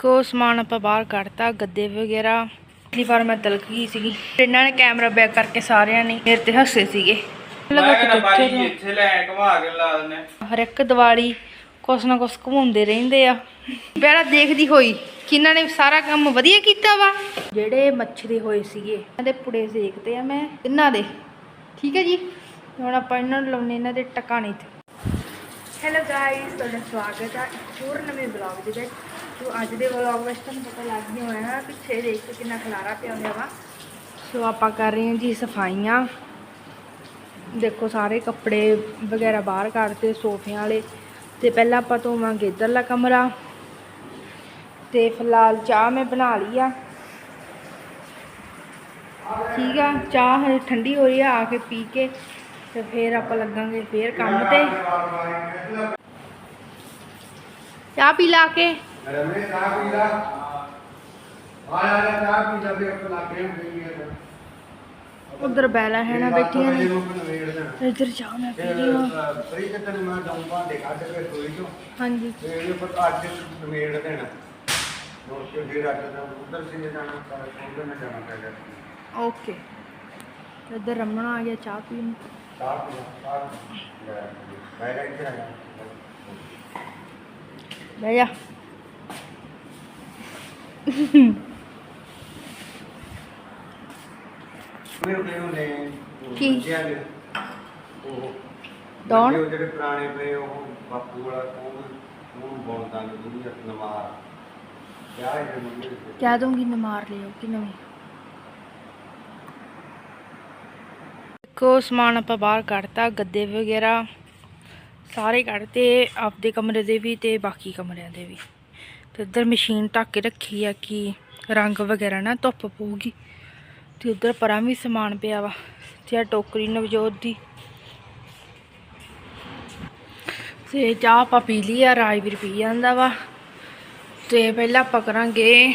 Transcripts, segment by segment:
ਕੋ ਸਮਾਨ ਆਪਾਂ ਬਾਹਰ ਕੱਢਤਾ ਗੱਦੇ ਵਗੈਰਾ। ਪਿਛਲੀ ਵਾਰ ਮੈਂ ਤਲਕ ਗਈ ਸੀਗੀ। ਇਹਨਾਂ ਨੇ ਕੈਮਰਾ ਬੈਕ ਕਰਕੇ ਸਾਰਿਆਂ ਨੇ ਮੇਰੇ ਤੇ ਹੱਸੇ ਸੀਗੇ। ਲੱਗਾ ਕਿ ਇੱਥੇ ਲੈ ਘੁਮਾ ਕੇ ਲਾ ਹਰ ਇੱਕ ਦੀਵਾਲੀ ਕੁਛ ਨਾ ਕੁਛ ਘੁਮਾਉਂਦੇ ਰਹਿੰਦੇ ਆ। ਪਹਿਲਾਂ ਦੇਖਦੀ ਹੋਈ ਕਿ ਇਹਨਾਂ ਨੇ ਸਾਰਾ ਕੰਮ ਵਧੀਆ ਕੀਤਾ ਵਾ। ਜਿਹੜੇ ਮੱਛਰੇ ਹੋਏ ਸੀਗੇ ਇਹਨਾਂ ਦੇ ਪੁੜੇ ਸੇਕਦੇ ਆ ਮੈਂ। ਇਹਨਾਂ ਦੇ। ਠੀਕ ਹੈ ਜੀ? ਹੁਣ ਆਪਾਂ ਇਹਨਾਂ ਨੂੰ ਲਾਉਣੇ ਇਹਨਾਂ ਦੇ ਟਿਕਾਣੇ ਤੇ। ਹੈਲੋ ਗਾਇਸ ਤੁਹਾਡਾ ਸਵਾਗਤ ਹੈ ਇੱਕ ਹੋਰ ਨਵੇਂ ਵਲੌਗ ਦੇ ਵਿੱਚ। ਸੋ ਅੱਜ ਦੇ ਵਲੌਗ ਵਿੱਚ ਤੁਹਾਨੂੰ ਪਤਾ ਲੱਗ ਗਿਆ ਹੋਣਾ ਪਿੱਛੇ ਦੇਖ ਕੇ ਕਿੰਨਾ ਖਲਾਰਾ ਪਿਆ ਹੋਇਆ ਵਾ। ਸੋ ਆਪਾਂ ਕਰ ਰਹੇ ਹਾਂ ਜੀ ਸਫਾਈਆਂ। ਦੇਖੋ, ਸਾਰੇ ਕੱਪੜੇ ਵਗੈਰਾ ਬਾਹਰ ਕੱਢਤੇ, ਸੋਫਿਆਂ ਵਾਲੇ। ਤੇ ਪਹਿਲਾਂ ਆਪਾਂ ਧੋਵਾਂਗੇ ਇੱਧਰਲਾ ਕਮਰਾ। ਤੇ ਫਿਲਹਾਲ ਚਾਹ ਮੈਂ ਬਣਾ ਲਈ ਆ। ਠੀਕ ਆ, ਚਾਹ ਹਜੇ ਠੰਡੀ ਹੋ ਰਹੀ ਆ ਆ ਕੇ ਪੀ ਕੇ ਤੇ ਫੇਰ ਆਪਾਂ ਲੱਗਾਂਗੇ ਫੇਰ ਕੰਮ ਤੇ। ਚਾਹ ਪੀ ਲਾ ਕੇ। ਰਮੇ ਚਾਹ ਪੀ ਲਾ ਆ ਜਾ ਜਾ ਚਾਹ ਪੀ ਲੈ ਵੀ ਆਪਾਂ ਲੱਗੇ ਹੁੰਦੇ ਹੀ ਆ ਉਧਰ ਬੈਲਾ ਹੈ ਨਾ ਬੈਠੀਆਂ ਨੇ ਨੇ ਇੱਧਰ ਚਾਹ ਮੈਂ ਪੀ ਲਈ ਆ ਫਰੀ ਤੇ ਤੈਨੂੰ ਮੈਂ ਦਊਂ ਭਾਂਡੇ ਕੱਢ ਕੇ ਰਸੋਈ ਚੋਂ ਹਾਂਜੀ ਤੇ ਇਹ ਪਰ ਅੱਜ ਨਵੇੜ ਦੇਣਾ ਹੋਰ ਕਿ ਫਿਰ ਅੱਜ ਦਾ ਉਧਰ ਸੀ ਜਾਣਾ ਪਰ ਉਧਰ ਨਾ ਜਾਣਾ ਪੈਗਾ ਓਕੇ ਇੱਧਰ ਰਮਣ ਆ ਗਿਆ ਚਾਹ ਪੀਣ ਚਾਹ ਪੀ ਲਾ, ਚਾਹ ਪੀ ਲਾ। ਲੈ, ਮੈਂ ਇੱਥੇ ਆ ਜਾ ਬਹਿ ਜਾ ਮੇਰੇ ਕੋਲ ਨੇ ਕੀ? ਬੱਚਿਆਂ ਦੇ ਉਹ ਦੌਣ? ਬੱਚੇ ਉਹ ਜਿਹੜੇ ਪੁਰਾਣੇ ਪਏ ਉਹ ਬਾਪੂ ਵਾਲਾ ਉਹ ਉਹ ਬੋਲਦਾ ਨਹੀਂ ਦੁਨੀਆ ਨਮਾਰ ਕਿਆ ਹੈ ਮੰਮੀ? ਕਹਿ ਦੂੰਗੀ ਨਾ ਮਾਰ ਲਿਓ ਕਿ ਨਵੀਂ ਕੋ ਸਮਾਨ ਆਪਾਂ ਬਾਹਰ ਕੱਢਤਾ ਗੱਦੇ ਵਗੈਰਾ ਸਾਰੇ ਕੱਢਤੇ ਆਪਦੇ ਕਮਰੇ ਦੇ ਵੀ ਤੇ ਬਾਕੀ ਕਮਰਿਆਂ ਦੇ ਵੀ ਤੇ ਇੱਧਰ ਮਸ਼ੀਨ ਢੱਕ ਕੇ ਰੱਖੀ ਆ ਕਿ ਰੰਗ ਵਗੈਰਾ ਨਾ ਧੁੱਪ ਪਊਗੀ। ਤੇ ਉੱਧਰ ਪਰਾਂ ਵੀ ਸਮਾਨ ਪਿਆ ਵਾ ਤੇ ਆ ਟੋਕਰੀ ਨਵਜੋਤ ਦੀ। ਤੇ ਚਾਹ ਆਪਾਂ ਪੀ ਲਈ ਆ, ਰਾਜਵੀਰ ਪੀ ਜਾਂਦਾ ਵਾ। ਤੇ ਪਹਿਲਾਂ ਆਪਾਂ ਕਰਾਂਗੇ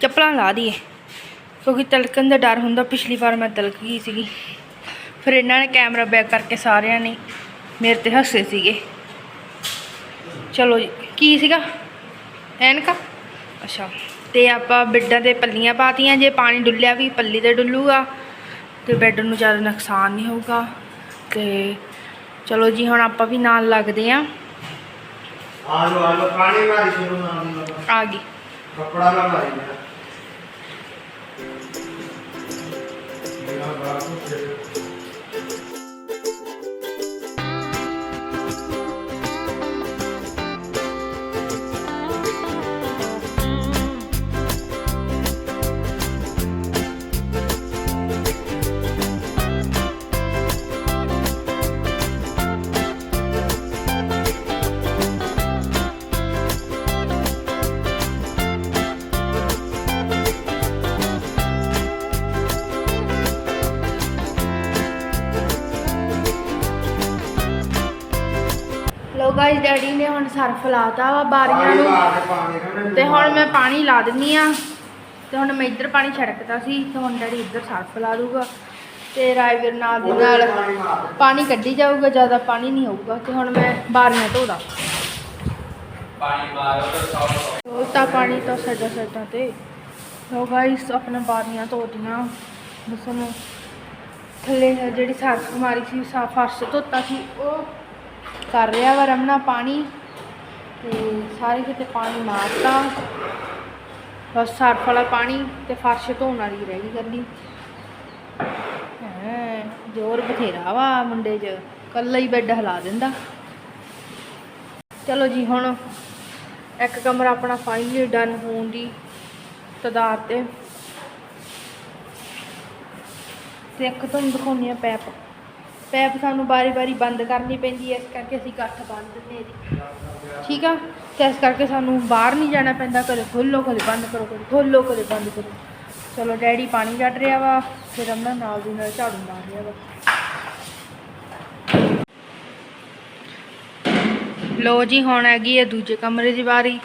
ਚੱਪਲਾਂ ਲਾ ਦਈਏ, ਕਿਉਂਕਿ ਤਲਕਣ ਦਾ ਡਰ ਹੁੰਦਾ, ਪਿਛਲੀ ਵਾਰ ਮੈਂ ਤਲਕ ਗਈ ਸੀਗੀ। ਫਿਰ ਇਹਨਾਂ ਨੇ ਕੈਮਰਾ ਬੈਕ ਕਰਕੇ ਸਾਰਿਆਂ ਨੇ ਮੇਰੇ ਤੇ ਹੱਸੇ ਸੀਗੇ। ਚਲੋ ਜੀ, ਕੀ ਸੀਗਾ? ਐਨਕਾ? ਅੱਛਾ। ਤੇ ਆਪਾਂ ਬੈੱਡਾਂ ਤੇ ਪੱਲੀਆਂ ਪਾਤੀਆਂ ਜੇ ਪਾਣੀ ਡੁੱਲਿਆ ਵੀ ਪੱਲੀ ਤੇ ਡੁੱਲੂਗਾ ਤੇ ਬੈੱਡ ਨੂੰ ਜ਼ਿਆਦਾ ਨੁਕਸਾਨ ਨਹੀਂ ਹੋਊਗਾ। ਤੇ ਚਲੋ ਜੀ ਹੁਣ ਆਪਾਂ ਵੀ ਨਾਲ ਲੱਗਦੇ ਆਂ। ਆ ਲੋ ਆ ਲੋ ਪਾਣੀ ਮਾਰੀ ਸ਼ੁਰੂ ਨਾਲ। ਆ ਗਈ। ਕੱਪੜਾ ਨਾ ਮਾਰੀ ਗਾਇਸ ਡੈਡੀ ਨੇ ਹੁਣ ਸਰਫ ਲਾਤਾ ਵਾ ਬਾਰੀਆਂ ਨੂੰ। ਤੇ ਹੁਣ ਮੈਂ ਪਾਣੀ ਲਾ ਦਿੰਨੀ ਆ। ਤੇ ਹੁਣ ਮੈਂ ਇੱਧਰ ਪਾਣੀ ਛੜਕਦਾ ਸੀ ਤੇ ਹੁਣ ਡੈਡੀ ਇੱਧਰ ਸਰਫ ਲਾ ਦੂਗਾ ਤੇ ਰਾਜਵੀਰ ਨਾਲ ਦੀ ਨਾਲ ਪਾਣੀ ਕੱਢੀ ਜਾਊਗਾ ਜ਼ਿਆਦਾ ਪਾਣੀ ਨਹੀਂ ਹੋਊਗਾ। ਤੇ ਹੁਣ ਮੈਂ ਬਾਰੀਆਂ ਧੋਦਾ। ਪਾਣੀ ਤੇ ਪਾਣੀ ਤਾਂ ਸਾਡਾ ਸਾਡਾ ਤੇ। ਲੋ ਗਾਇਸ ਆਪਣੇ ਬਾਰੀਆਂ ਧੋਤੀਆਂ। ਬਸ ਨੂੰ ਥੱਲੇ ਜਿਹੜੀ ਸਰਫ ਮਾਰੀ ਸੀ ਸਾ ਫਰਸ਼ ਧੋਤਾ ਸੀ ਉਹ ਕਰ ਰਿਹਾ ਵਾ ਰਮਣਾ ਪਾਣੀ। ਤੇ ਸਾਰੇ ਕਿਤੇ ਪਾਣੀ ਮਾਰਤਾ। ਬਸ ਸਰਫ ਵਾਲਾ ਪਾਣੀ ਤੇ ਫਰਸ਼ ਧੋਣ ਵਾਲੀ ਰਹਿ ਗਈ ਕਰਨੀ ਜ਼ੋਰ ਬਥੇਰਾ ਵਾ ਮੁੰਡੇ 'ਚ। ਕੱਲਾ ਹੀ ਬੈੱਡ ਹਿਲਾ ਦਿੰਦਾ। ਚਲੋ ਜੀ, ਹੁਣ ਇੱਕ ਕਮਰਾ ਆਪਣਾ ਫਾਈਨਲੀ ਡਨ ਹੋਣ ਦੀ ਤਦਾਰ ਤੇ। ਤੇ ਇੱਕ ਤੁਹਾਨੂੰ ਦਿਖਾਉਂਦੀ ਆ ਪੈਪ। ਪੈਪ ਸਾਨੂੰ ਬਾਰੀ-ਬਾਰੀ ਬੰਦ ਕਰਨੀ ਪੈਂਦੀ ਹੈ, ਇਸ ਕਰਕੇ ਅਸੀਂ ਇਕੱਠ ਬੰਦ ਦਿੰਦੇ ਇਹਦੀ। ਠੀਕ ਆ? ਤੇ ਇਸ ਕਰਕੇ ਸਾਨੂੰ ਬਾਹਰ ਨਹੀਂ ਜਾਣਾ ਪੈਂਦਾ, ਕਦੇ ਖੋਲੋ, ਕਦੇ ਬੰਦ ਕਰੋ, ਕਦੇ ਖੋਲੋ, ਕਦੇ ਬੰਦ ਕਰੋ। ਚਲੋ ਡੈਡੀ ਪਾਣੀ ਕੱਢ ਰਿਹਾ ਵਾ, ਫਿਰ ਅਮਨਾ ਨਾਲ ਦੀ ਨਾਲ ਝਾੜੂ ਮਾਰ ਰਿਹਾ ਵਾ। ਲੋ ਜੀ, ਹੁਣ ਹੈਗੀ ਹੈ ਦੂਜੇ ਕਮਰੇ ਦੀ ਵਾਰੀ।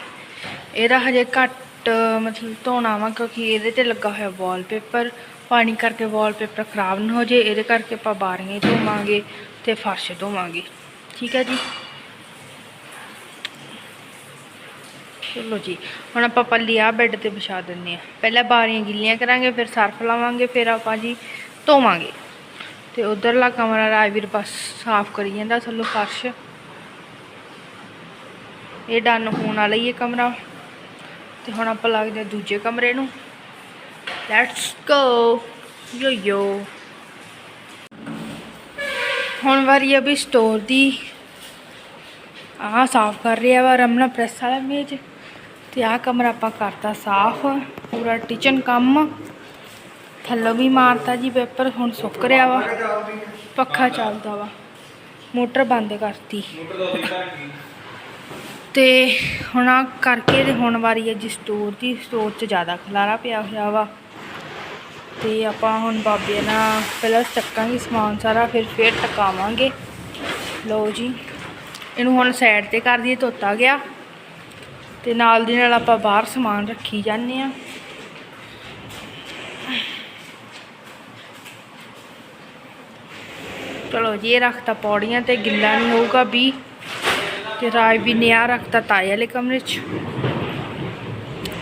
ਇਹਦਾ ਹਜੇ ਘੱਟ, ਮਤਲਬ ਧੋਣਾ ਵਾ, ਕਿਉਂਕਿ ਇਹਦੇ ਤੇ ਲੱਗਾ ਹੋਇਆ ਵਾਲਪੇਪਰ ਪਾਣੀ ਕਰਕੇ ਵਾਲਪੇਪਰ ਖਰਾਬ ਨਾ ਹੋ ਜੇ ਇਹਦੇ ਕਰਕੇ ਆਪਾਂ ਬਾਰੀਆਂ ਹੀ ਧੋਵਾਂਗੇ ਤੇ ਫਰਸ਼ ਧੋਵਾਂਗੇ। ਠੀਕ ਹੈ ਜੀ? ਚਲੋ ਜੀ, ਹੁਣ ਆਪਾਂ ਪੱਲੀ ਆ ਬੈੱਡ ਤੇ ਵਿਛਾ ਦਿੰਨੇ ਆ ਪਹਿਲਾਂ ਬਾਰੀਆਂ ਗਿੱਲੀਆਂ ਕਰਾਂਗੇ, ਫਿਰ ਸਰਫ ਲਾਵਾਂਗੇ, ਫਿਰ ਆਪਾਂ ਜੀ ਧੋਵਾਂਗੇ। ਤੇ ਉਧਰਲਾ ਕਮਰਾ ਰਾਜਵੀਰ ਬਸ ਸਾਫ਼ ਕਰੀ ਜਾਂਦਾ ਥੱਲੋਂ ਫਰਸ਼। ਇਹ ਡਨ ਹੋਣ ਵਾਲਾ ਹੀ ਹੈ ਕਮਰਾ। ਤੇ ਹੁਣ ਆਪਾਂ ਲੱਗਦੇ ਹਾਂ ਦੂਜੇ ਕਮਰੇ ਨੂੰ। ਲੈਟਸ ਗੋ ਯੋ ਯੋ ਹੁਣ ਵਾਰੀ ਆ ਵੀ ਸਟੋਰ ਦੀ। ਆਹ ਸਾਫ਼ ਕਰ ਰਿਹਾ ਵਾ ਰਮਨਾ ਪ੍ਰੈਸ ਵਾਲਾ ਮੇਜ ਤੇ ਆਹ ਕਮਰਾ ਆਪਾਂ ਕਰਤਾ ਸਾਫ਼। ਪੂਰਾ ਕਿਚਨ ਕੰਮ। ਥੱਲੋਂ ਵੀ ਮਾਰਤਾ ਜੀ ਪੇਪਰ ਹੁਣ ਸੁੱਕ ਰਿਹਾ ਵਾ। ਪੱਖਾ ਚੱਲਦਾ ਵਾ। ਮੋਟਰ ਬੰਦ ਕਰਤੀ। ਤੇ ਹੁਣ ਆ ਕਰਕੇ ਤੇ ਹੁਣ ਵਾਰੀ ਹੈ ਜੀ ਸਟੋਰ ਦੀ। ਸਟੋਰ 'ਚ ਜ਼ਿਆਦਾ ਖਲਾਰਾ ਪਿਆ ਹੋਇਆ ਵਾ। ਤੇ ਆਪਾਂ ਹੁਣ ਬਾਬੇ ਨਾਲ ਪਹਿਲਾਂ ਚੱਕਾਂਗੇ ਸਮਾਨ ਸਾਰਾ, ਫਿਰ ਫੇਰ ਟਕਾਵਾਂਗੇ। ਲਓ ਜੀ, ਇਹਨੂੰ ਹੁਣ ਸਾਈਡ ਤੇ ਕਰ ਦਈਏ, ਧੋਤਾ ਗਿਆ। ਤੇ ਨਾਲ ਦੀ ਨਾਲ ਆਪਾਂ ਬਾਹਰ ਸਮਾਨ ਰੱਖੀ ਜਾਂਦੇ ਆ ਚਲੋ ਜੀ, ਇਹ ਰੱਖਤਾ ਪੌੜੀਆਂ ਤੇ, ਗਿੱਲਾ ਨਹੀਂ ਹੋਊਗਾ ਵੀ। ਤੇ ਰਾਜ ਵੀ ਨਿਆ ਰੱਖਤਾ ਤਾਏ ਵਾਲੇ ਕਮਰੇ 'ਚ।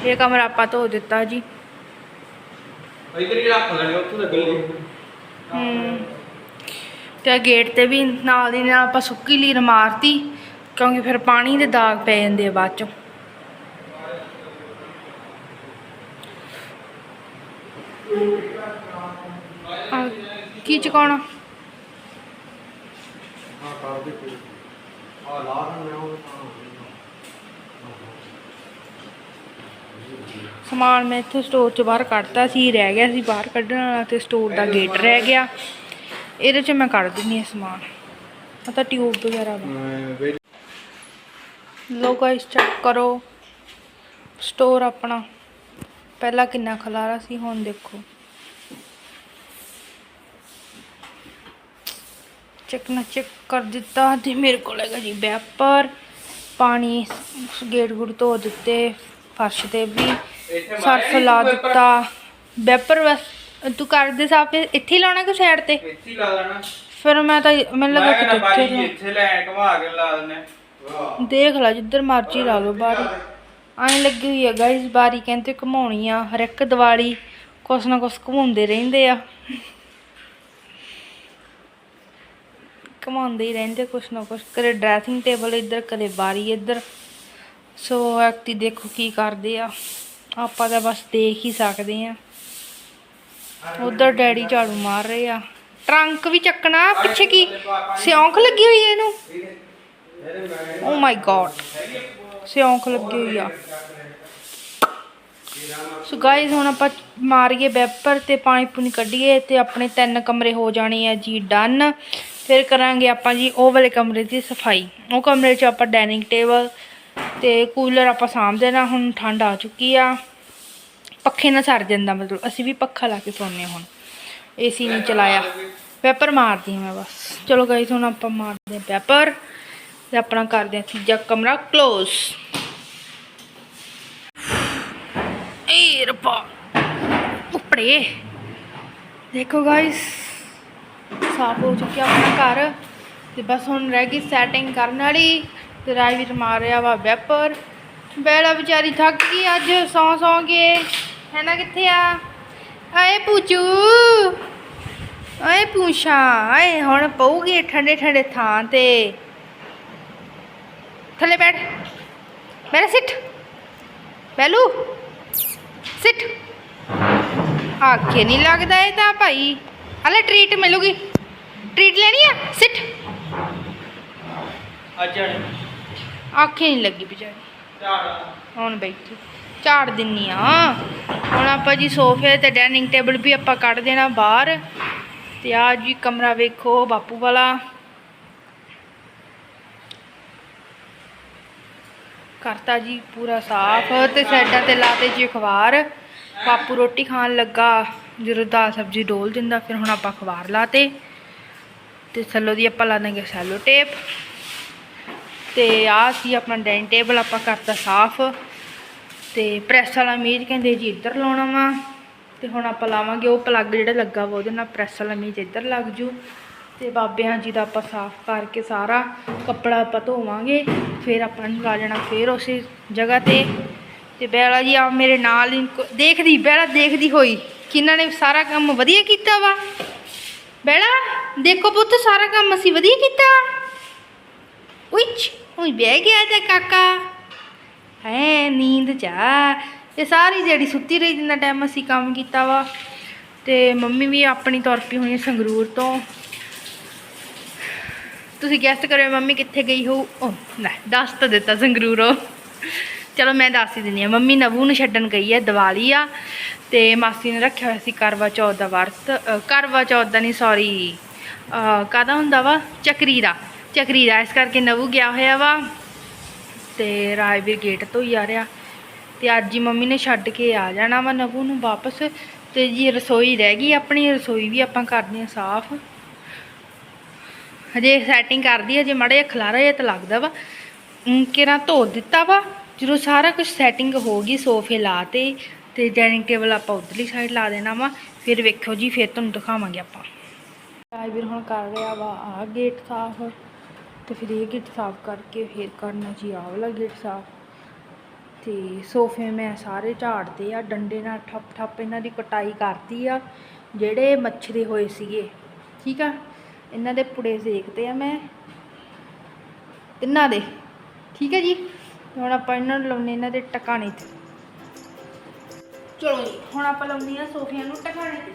ਇਹ ਕਮਰਾ ਆਪਾਂ ਧੋ ਦਿੱਤਾ ਜੀ। ਇਧਰ ਹੀ ਰੱਖ ਲੈਣੇ ਉੱਥੋਂ ਤੱਕ ਗਲੀ ਹਮ ਤੇ ਆਹ ਗੇਟ ਤੇ ਵੀ ਨਾਲ ਦੀ ਨਾਲ ਆਪਾਂ ਸੁੱਕੀ ਲੀਰ ਮਾਰਤੀ ਕਿਉਂਕਿ ਫਿਰ ਪਾਣੀ ਦੇ ਦਾਗ ਪੈ ਜਾਂਦੇ ਆ ਬਾਅਦ ਚੋਂ। ਆਹ, ਕੀ ਚਕਾਉਣਾ? ਹਾਂ ਕਰ ਦੇ ਕੋਈ। ਆ ਲਾ ਦਿੰਦੇ ਹਾਂ ਉਹ ਤਾਂ ਸਮਾਨ ਮੈਂ ਇੱਥੇ ਸਟੋਰ 'ਚ ਬਾਹਰ ਕੱਢਤਾ ਸੀ, ਰਹਿ ਗਿਆ ਸੀ ਬਾਹਰ ਕੱਢਣ ਵਾਲਾ ਤੇ ਸਟੋਰ ਦਾ ਗੇਟ ਰਹਿ ਗਿਆ। ਇਹਦੇ 'ਚ ਮੈਂ ਕੱਢ ਦਿੰਦੀ ਹਾਂ ਸਮਾਨ। ਆ ਤਾਂ ਟਿਊਬ ਵਗੈਰਾ ਵਾ ਲੋ ਗਾਇਸ ਚੈੱਕ ਕਰੋ। ਸਟੋਰ ਆਪਣਾ ਪਹਿਲਾਂ ਕਿੰਨਾ ਖਲਾਰਾ ਸੀ, ਹੁਣ ਦੇਖੋ। ਚੈੱਕ ਨਾ ਚੈੱਕ ਕਰ ਦਿੱਤਾ ਤੇ ਮੇਰੇ ਕੋਲ ਹੈਗਾ ਜੀ ਵੈਪਰ ਪਾਣੀ ਗੇਟ ਗੁੜ ਧੋ ਦਿੱਤੇ। ਫਰਸ਼ ਤੇ ਵੀ ਸਰਫ ਲਾ ਦਿੱਤਾ। ਵੈਪਰ ਤੂੰ ਕਰ ਦੇ ਸਾਫ਼ ਇੱਥੇ ਹੀ ਲਾਉਣਾ ਕਿ ਸਾਈਡ ਤੇ? ਇੱਥੇ ਹੀ ਲਾ ਲੈਣਾ। ਫਿਰ ਮੈਂ ਤਾਂ ਮੈਨੂੰ ਲੱਗਾ ਕਿ ਇੱਥੇ ਲਾ- ਇੱਥੇ ਲੈ ਘੁਮਾ ਕੇ ਲਾ ਦਿੰਨੇ ਦੇਖ ਲੈ ਜਿੱਧਰ ਮਰਜ਼ੀ ਲਾ ਲਓ ਬਾਰੀ ਐਂ ਲੱਗੀ ਹੋਈ ਆ ਗਾਇਸ ਬਾਰੀ ਕਹਿੰਦੇ ਘਮਾਉਣੀ ਆ। ਹਰ ਇੱਕ ਦੀਵਾਲੀ ਕੁਛ ਨਾ ਕੁਛ ਘਮਾਉਂਦੇ ਰਹਿੰਦੇ ਆ। ਘਮਾਉਂਦੇ ਹੀ ਰਹਿੰਦੇ ਕੁਛ ਨਾ ਕੁਛ। ਕਦੇ ਡਰੈਸਿੰਗ ਟੇਬਲ ਇੱਧਰ ਕਦੇ ਬਾਰੀ ਇੱਧਰ। ਸੋ ਐਕਟੀ ਦੇਖੋ ਕੀ ਕਰਦੇ ਆ। ਆਪਾਂ ਤਾਂ ਬਸ ਦੇਖ ਹੀ ਸਕਦੇ ਆ। ਉਧਰ ਡੈਡੀ ਝਾੜੂ ਮਾਰ ਰਹੇ ਆ। ਟਰੰਕ ਵੀ ਚੱਕਣਾ ਪਿੱਛੇ ਕੀ? ਸਿਉਂਖ ਲੱਗੀ ਹੋਈ ਹੈ ਇਹਨੂੰ? ਓ ਮਾਈ ਗॉड ਸਿਉਂਕ ਲੱਗੀ ਹੋਈ ਆ। ਸੋ ਗਾਇਸ ਹੁਣ ਆਪਾਂ ਮਾਰੀਏ ਵੈਪਰ ਤੇ ਪਾਣੀ ਪੂਣੀ ਕੱਢੀਏ ਤੇ ਆਪਣੇ ਤਿੰਨ ਕਮਰੇ ਹੋ ਜਾਣੇ ਆ ਜੀ ਡਨ। ਫਿਰ ਕਰਾਂਗੇ ਆਪਾਂ ਜੀ ਉਹ ਵਾਲੇ ਕਮਰੇ ਦੀ ਸਫ਼ਾਈ। ਉਹ ਕਮਰੇ 'ਚ ਆਪਾਂ ਡਾਈਨਿੰਗ ਟੇਬਲ ਤੇ ਕੂਲਰ ਆਪਾਂ ਸਾਂਭ ਦੇਣਾ, ਹੁਣ ਠੰਡ ਆ ਚੁੱਕੀ ਆ। ਪੱਖੇ ਨਾਲ ਸਰ ਜਾਂਦਾ ਮਤਲਬ, ਅਸੀਂ ਵੀ ਪੱਖਾ ਲਾ ਕੇ ਸੌਂਦੇ ਹਾਂ ਹੁਣ। ਏਸੀ ਨਹੀਂ ਚਲਾਇਆ। ਪੈਪਰ ਮਾਰਦੀ ਹਾਂ ਮੈਂ ਬਸ। ਚਲੋ ਗਾਇਸ ਹੁਣ ਆਪਾਂ ਮਾਰਦੇ ਹਾਂ ਪੇਪਰ ਤੇ ਆਪਣਾ ਕਰਦੇ ਹਾਂ ਤੀਜਾ ਕਮਰਾ ক্লোਜ਼ ਏ ਰੱਬਾ ਉੱਪਰੇ ਦੇਖੋ ਗਾਇਸ ਸਾਫ਼ ਹੋ ਚੁੱਕਿਆ ਆਪਣਾ ਘਰ। ਤੇ ਬਸ ਹੁਣ ਰਹਿ ਗਈ ਸੈਟਿੰਗ ਕਰਨ ਵਾਲੀ। ਤੇ ਰਾਜਵੀਰ ਮਾਰ ਵਾ ਵੈਪਰ ਬੈਲਾ ਵਿਚਾਰੀ ਥੱਕ ਗਈ ਅੱਜ, ਸੌ ਸੌ ਕੇ। ਹੈ ਨਾ ਕਿੱਥੇ ਆ? ਆਏ ਪੂਚੂ। ਆਏ ਪੂਛਾ। ਆਏ, ਹੁਣ ਪਊਗੀ ਠੰਡੇ ਠੰਡੇ ਥਾਂ ਤੇ। ਥੱਲੇ ਬੈਠ। ਮੇਰਾ ਸਿੱਟ ਬੈਲੂ। ਸਿੱਟ ਆਖੇ ਨਹੀਂ ਲੱਗਦਾ ਇਹ ਤਾਂ ਭਾਈ। ਹਲੇ ਟ੍ਰੀਟ ਮਿਲੂਗੀ। ਟ੍ਰੀਟ ਲੈਣੀ ਆ? ਸਿੱਟ ਅੱਜ ਆਖੇ ਨਹੀਂ ਲੱਗੀ ਵਿਚਾਰੀ ਝਾੜ ਹੁਣ ਬੈਠੀ। ਝਾੜ ਦਿੰਨੀ ਆ। ਹੁਣ ਆਪਾਂ ਜੀ ਸੋਫੇ ਤੇ ਡਾਈਨਿੰਗ ਟੇਬਲ ਵੀ ਆਪਾਂ ਕੱਢ ਦੇਣਾ ਬਾਹਰ। ਤੇ ਆ ਜੀ ਕਮਰਾ ਵੇਖੋ, ਬਾਪੂ ਵਾਲਾ। ਕਰਤਾ ਜੀ ਪੂਰਾ ਸਾਫ਼ ਤੇ ਸਾਈਡਾਂ ਤੇ ਲਾਤੇ ਜੀ ਅਖਬਾਰ। ਬਾਪੂ ਰੋਟੀ ਖਾਣ ਲੱਗਾ। ਜਦੋਂ ਦਾਲ ਸਬਜ਼ੀ ਡੋਲ ਦਿੰਦਾ, ਫਿਰ ਹੁਣ ਆਪਾਂ ਅਖਬਾਰ ਲਾਤੇ। ਤੇ ਥੱਲੋਂ ਦੀ ਆਪਾਂ ਲਾ ਦਾਂਗੇ ਸੈਲੋ ਟੇਪ। ਤੇ ਆਹ ਸੀ ਆਪਣਾ ਡਾਈਨਿੰਗ ਟੇਬਲ ਆਪਾਂ ਕਰਤਾ ਸਾਫ਼। ਤੇ ਪ੍ਰੈਸ ਵਾਲਾ ਮੇਜ਼ ਕਹਿੰਦੇ ਜੀ ਇੱਧਰ ਲਾਉਣਾ ਵਾ। ਤੇ ਹੁਣ ਆਪਾਂ ਲਾਵਾਂਗੇ, ਉਹ ਪਲੱਗ ਜਿਹੜਾ ਲੱਗਾ ਵਾ ਉਹਦੇ ਨਾਲ ਪ੍ਰੈਸ ਵਾਲਾ ਮੇਜ਼ ਇੱਧਰ ਲੱਗ ਜੂ। ਤੇ ਬਾਬਿਆਂ ਜੀ ਦਾ ਆਪਾਂ ਸਾਫ਼ ਕਰਕੇ ਸਾਰਾ ਕੱਪੜਾ ਆਪਾਂ ਧੋਵਾਂਗੇ, ਫਿਰ ਆਪਾਂ ਨੂੰ ਲਾ ਜਾਣਾ ਫਿਰ ਉਸੇ ਜਗ੍ਹਾ ਤੇ। ਤੇ ਬੈਲਾ ਜੀ ਆ ਮੇਰੇ ਨਾਲ ਹੀ ਦੇਖਦੀ, ਬੈਲਾ ਦੇਖਦੀ ਹੋਈ ਕਿ ਇਹਨਾਂ ਨੇ ਸਾਰਾ ਕੰਮ ਵਧੀਆ ਕੀਤਾ ਵਾ? ਬੈਲਾ, ਦੇਖੋ ਪੁੱਤ, ਸਾਰਾ ਕੰਮ ਅਸੀਂ ਵਧੀਆ ਕੀਤਾ। ਉਈਚ ਉਹ ਬਹਿ ਗਿਆ ਤੇ ਕਾਕਾ। ਹੈ, ਨੀਂਦ ਜਾ ਇਹ ਸਾਰੀ ਜਿਹੜੀ ਸੁੱਤੀ ਰਹੀ ਜਿੰਨਾ ਟਾਈਮ ਅਸੀਂ ਕੰਮ ਕੀਤਾ ਵਾ। ਤੇ ਮੰਮੀ ਵੀ ਆਪਣੀ ਤੌਰ ਪਈ ਹੋਣੀ ਸੰਗਰੂਰ ਤੋਂ। ਤੁਸੀਂ ਗੈਸਟ ਕਰਿਓ, ਮੰਮੀ ਕਿੱਥੇ ਗਈ ਹੋ ਉਹ ਲੈ, ਦੱਸ ਤਾਂ ਦਿੱਤਾ ਸੰਗਰੂਰੋਂ। ਚਲੋ ਮੈਂ ਦੱਸ ਹੀ ਦਿੰਦੀ ਆ। ਮੰਮੀ ਨਵੂ ਨੂੰ ਛੱਡਣ ਗਈ ਹੈ ਦੀਵਾਲੀ ਆ। ਤੇ ਮਾਸੀ ਨੇ ਰੱਖਿਆ ਹੋਇਆ ਸੀ ਕਰਵਾ ਚੌਥ ਦਾ ਵਰਤ। ਕਰਵਾ ਚੌਥ ਦਾ ਨਹੀਂ ਸੌਰੀ ਕਾਦਾ ਹੁੰਦਾ ਵਾ? ਚੱਕਰੀ ਦਾ। ਚੱਕਰੀ ਦਾ ਇਸ ਕਰਕੇ ਨਵੂ ਗਿਆ ਹੋਇਆ ਵਾ ਤੇ ਰਾਜਵੀਰ ਗੇਟ ਤੋਂ ਹੀ ਆ ਰਿਹਾ। ਤੇ ਅੱਜ ਹੀ ਮੰਮੀ ਨੇ ਛੱਡ ਕੇ ਆ ਜਾਣਾ ਵਾ ਨਵੂ ਨੂੰ ਵਾਪਸ ਤੇ ਜੀ ਰਸੋਈ ਰਹਿ ਗਈ, ਆਪਣੀ ਰਸੋਈ ਵੀ ਆਪਾਂ ਕਰਦੇ ਆ ਸਾਫ਼। ਹਜੇ ਸੈਟਿੰਗ ਕਰਦੀ ਹਜੇ ਜੇ ਜਿਹਾ ਖਲਾਰਾ ਜਿਹਾ ਤਾਂ ਲੱਗਦਾ ਵਾ। ਕਿਰਾਂ ਧੋ ਦਿੱਤਾ ਵਾ, ਜਦੋਂ ਸਾਰਾ ਕੁਝ ਸੈਟਿੰਗ ਹੋ ਗਈ ਸੋਫੇ ਲਾਤੇ ਤੇ ਡਾਈਨਿੰਗ ਟੇਬਲ ਆਪਾਂ ਉਧਰਲੀ ਸਾਈਡ ਲਾ ਦੇਣਾ ਵਾ, ਫਿਰ ਵੇਖੋ ਜੀ, ਫਿਰ ਤੁਹਾਨੂੰ ਦਿਖਾਵਾਂਗੇ ਆਪਾਂ। ਰਾਜਵੀਰ ਹੁਣ ਕਰ ਰਿਹਾ ਵਾ, ਆ ਗੇਟ ਸਾਫ਼। ਤੇ ਫਿਰ ਇਹ ਗੇਟ ਸਾਫ਼ ਕਰਕੇ ਫਿਰ ਕਰਨਾ ਜੀ, ਆਹ ਵਾਲਾ ਗੇਟ ਸਾਫ਼। ਤੇ ਸੋਫੇ ਮੈਂ ਸਾਰੇ ਝਾੜਦੇ ਆ, ਡੰਡੇ ਨਾਲ ਠੱਪ ਠੱਪ ਇਹਨਾਂ ਦੀ ਕਟਾਈ ਕਰਤੀ ਆ, ਜਿਹੜੇ ਮੱਛਰੇ ਹੋਏ ਸੀਗੇ, ਠੀਕ ਆ? ਇਹਨਾਂ ਦੇ ਪੁੜੇ ਸੇਕਦੇ ਆ ਮੈਂ। ਤਿੰਨਾਂ ਦੇ, ਠੀਕ ਹੈ ਜੀ? ਹੁਣ ਆਪਾਂ ਇਹਨਾਂ ਨੂੰ ਲਾਉਣੇ, ਇਹਨਾਂ ਦੇ ਟਿਕਾਣੇ ਤੇ। ਚਲੋ ਜੀ, ਹੁਣ ਆਪਾਂ ਲਾਉਂਦੇ ਆ ਸੋਫਿਆਂ ਨੂੰ ਟਿਕਾਣੇ ਤੇ।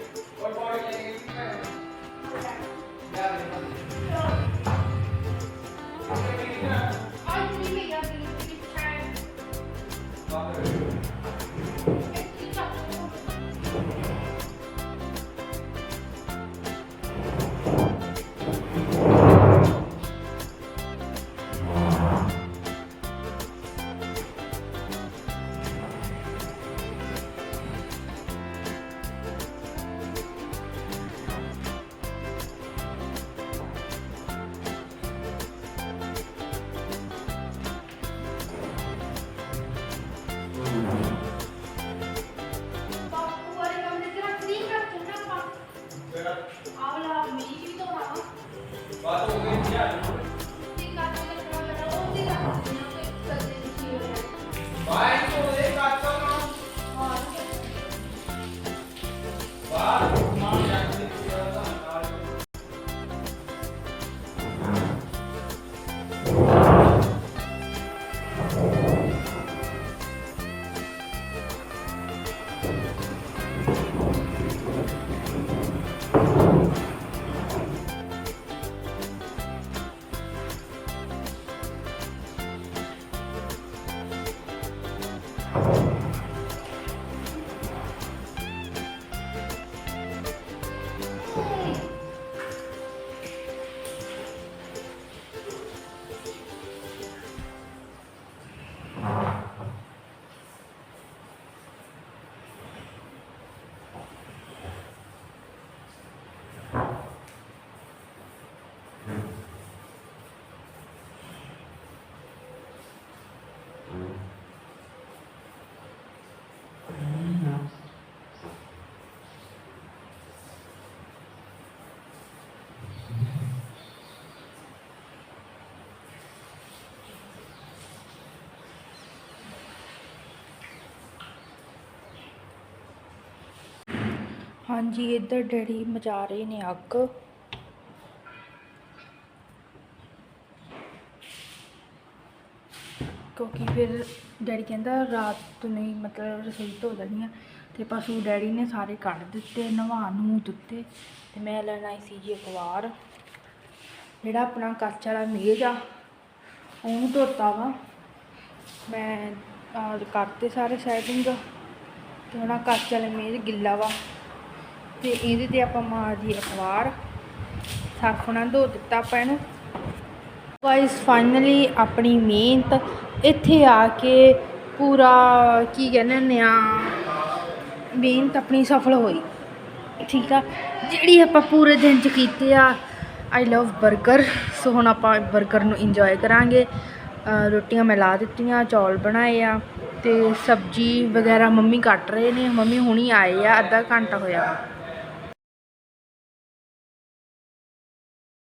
ਹਾਂਜੀ, ਇੱਧਰ ਡੈਡੀ ਮਚਾ ਰਹੇ ਨੇ ਅੱਗ। ਕਿਉਂਕਿ ਫਿਰ ਡੈਡੀ ਕਹਿੰਦਾ ਰਾਤ ਨਹੀਂ, ਮਤਲਬ ਰਸੋਈ ਧੋ ਦੇਣੀ ਆ। ਤੇ ਪਸ਼ੂ ਡੈਡੀ ਨੇ ਸਾਰੇ ਕੱਢ ਦਿੱਤੇ, ਨਵਾ ਨੂੰ ਦਿੱਤੇ। ਤੇ ਮੈਂ ਲੈਣ ਆਈ ਸੀ ਜੀ ਅਖਬਾਰ ਜਿਹੜਾ ਆਪਣਾ ਕੱਚ ਵਾਲਾ ਮੇਜ਼ ਆ, ਉਹਨੂੰ ਧੋਤਾ ਵਾ। ਮੈਂ ਕਰਤੇ ਸਾਰੇ ਸੈਟਿੰਗ। ਤੇ ਹੁਣ ਕੱਚ ਵਾਲਾ ਮੇਜ਼ ਗਿੱਲਾ ਵਾ। ਤੇ ਇਹਦੇ ਤੇ ਆਪਾਂ ਮਾਰ ਦੀ ਅਖਬਾਰ ਸਰਫ ਨਾਲ ਧੋ ਦਿੱਤਾ ਆਪਾਂ ਇਹਨੂੰ। ਗਾਇਸ ਫਾਈਨਲੀ ਆਪਣੀ ਮਿਹਨਤ ਇੱਥੇ ਆ ਕੇ ਪੂਰਾ ਕੀ ਕਹਿੰਦੇ ਹੁੰਦੇ ਆ, ਮਿਹਨਤ ਆਪਣੀ ਸਫਲ ਹੋਈ। ਠੀਕ ਆ? ਜਿਹੜੀ ਆਪਾਂ ਪੂਰੇ ਦਿਨ ਚ ਕੀਤੇ ਆ ਆਈ ਲਵ 버ਗਰ ਸੋ ਹੁਣ ਆਪਾਂ 버ਗਰ ਨੂੰ ਇੰਜੋਏ ਕਰਾਂਗੇ। ਰੋਟੀਆਂ ਮੈਂ ਲਾ ਦਿੱਤੀਆਂ, ਚੌਲ ਬਣਾਏ ਆ ਤੇ ਸਬਜੀ ਵਗੈਰਾ ਮੰਮੀ ਕੱਟ ਰਹੇ ਨੇ। ਮੰਮੀ ਹੁਣੀ ਆਏ ਆ, ਅੱਧਾ ਘੰਟਾ ਹੋਇਆ। ਵਾ